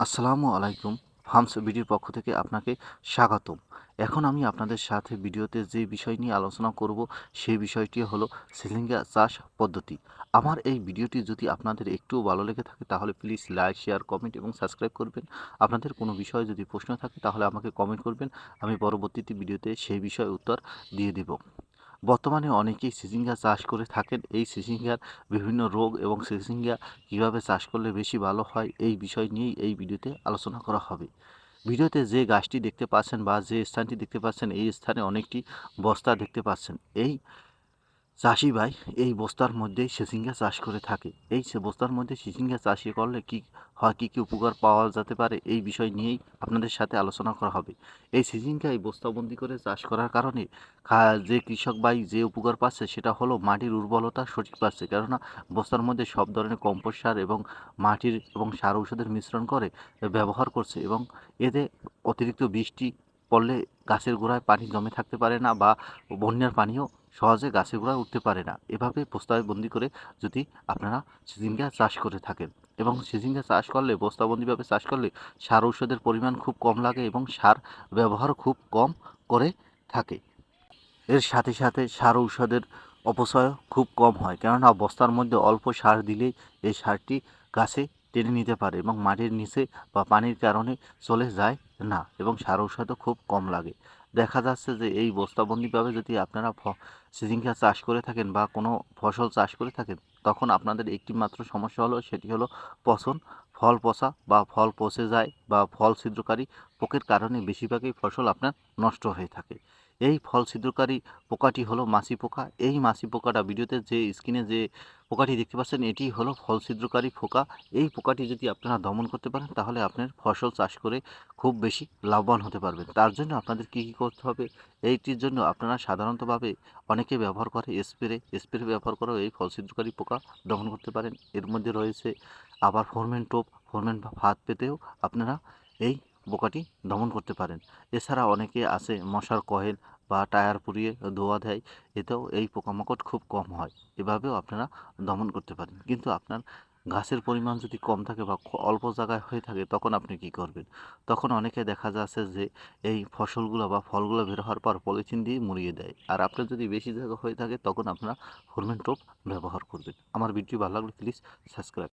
আসসালামু আলাইকুম। ফার্মস বিডির পক্ষ থেকে আপনাকে স্বাগতম। এখন আমি আপনাদের সাথে ভিডিওতে যে বিষয় নিয়ে আলোচনা করব সেই বিষয়টি হলো সিলিঙ্গা চাষ পদ্ধতি। আমার এই ভিডিওটি যদি আপনাদের একটুও ভালো লেগে থাকে, তাহলে প্লিজ লাইক, শেয়ার, কমেন্ট এবং সাবস্ক্রাইব করবেন। আপনাদের কোনো বিষয়ে যদি প্রশ্ন থাকে, তাহলে আমাকে কমেন্ট করবেন। আমি পরবর্তীতে ভিডিওতে সেই বিষয়ে উত্তর দিয়ে দেব। বর্তমানে অনেকেই সিজিঙ্গা চাষ করে থাকেন। এই সিজিঙ্গার বিভিন্ন রোগ এবং সিজিঙ্গা কীভাবে চাষ করলে বেশি ভালো হয় এই বিষয় নিয়েই এই ভিডিওতে আলোচনা করা হবে। ভিডিওতে যে গাছটি দেখতে পাচ্ছেন বা যে স্থানটি দেখতে পাচ্ছেন, এই স্থানে অনেকটি বস্তা দেখতে পাচ্ছেন। এই চাষি ভাই, এই বস্তার মধ্যেই সিজিঙ্গা চাষ করে থাকে। এই বস্তার মধ্যে সিজিঙ্গা চাষ করলে কি, হয় কী কী উপকার পাওয়া যেতে পারে? এই বিষয় নিয়েই আপনাদের সাথে আলোচনা করা হবে। এই সিজিঙ্গা এই বস্তাবন্দি করে চাষ করার কারণে যে কৃষক ভাই যে উপকার পাচ্ছে সেটা হলো মাটির উর্বরতা সঠিক পাচ্ছে। কেননা বস্তার মধ্যে সব ধরনের কম্পোস্ট সার এবং মাটির এবং সার ঔষধের মিশ্রণ করে ব্যবহার করছে এবং এতে অতিরিক্ত বৃষ্টি পড়লে গাছের গোড়ায় পানি জমে থাকতে পারে না বা বন্যার পানিও সহজে গাছের গোড়ায় উঠতে পারে না। এভাবে বন্দি করে যদি আপনারা সিজিঙ্গা চাষ করে থাকেন এবং সিজিঙ্গা চাষ করলে, বস্তাবন্দিভাবে চাষ করলে সার ঔষধের পরিমাণ খুব কম লাগে এবং সার ব্যবহার খুব কম করে থাকে। এর সাথে সাথে সার ঔষধের অপচয় খুব কম হয়। কেননা বস্তার মধ্যে অল্প সার দিলেই এই সারটি গাছে টেনে নিতে পারে এবং মাটির নিচে বা পানির কারণে চলে যায় না এবং সার ঔষধও খুব কম লাগে। দেখা যাচ্ছে যে এই বস্তাবন্দিভাবে যদি আপনারা সিজিঙ্গা চাষ করে থাকেন বা কোনো ফসল চাষ করে থাকেন, তখন আপনাদের একটি মাত্র সমস্যা হলো, সেটি হলো পচন। ফল পচা বা ফল পচে যায় বা ফল ছিদ্রকারী পোকের কারণে বেশিরভাগই ফসল আপনার নষ্ট হয়ে থাকে। এই ফল ছিদ্রকারী পোকাটি হলো মাছি পোকা। এই মাছি পোকাটা ভিডিওতে যে স্ক্রিনে যে পোকাটি দেখতে পাচ্ছেন, এটি হলো ফল ছিদ্রকারী পোকা। এই পোকাটি যদি আপনারা দমন করতে পারেন, তাহলে আপনার ফসল চাষ করে খুব বেশি লাভবান হতে পারবেন। তার জন্য আপনাদের কী কী করতে হবে? এইটির জন্য আপনারা সাধারণতভাবে অনেকে ব্যবহার করে স্প্রে স্প্রে ব্যবহার করেও এই ফল ছিদ্রকারী পোকা দমন করতে পারেন। এর মধ্যে রয়েছে আবার ফোরমেন টোপ ফোরমেন ফাঁদ পেতেও আপনারা এই পোকাটি দমন করতে পারেন। এছাড়া অনেকে আছে মশার কয়েল বা টায়ার পুড়িয়ে ধোয়া দেয়, এতেও এই পোকামাকড় খুব কম হয়। এভাবেও আপনারা দমন করতে পারেন। কিন্তু আপনার গাছের পরিমাণ যদি কম থাকে বা অল্প জায়গায় হয়ে থাকে, তখন আপনি কি করবেন? তখন অনেকে দেখা যাচ্ছে যে এই ফসলগুলো বা ফলগুলো বের হওয়ার পর পলিথিন দিয়ে মুড়িয়ে দেয়। আর আপনার যদি বেশি জায়গা হয়ে থাকে, তখন আপনারা ফোরমেন টোপ ব্যবহার করবেন। আমার ভিডিও ভালো লাগলে প্লিজ সাবস্ক্রাইব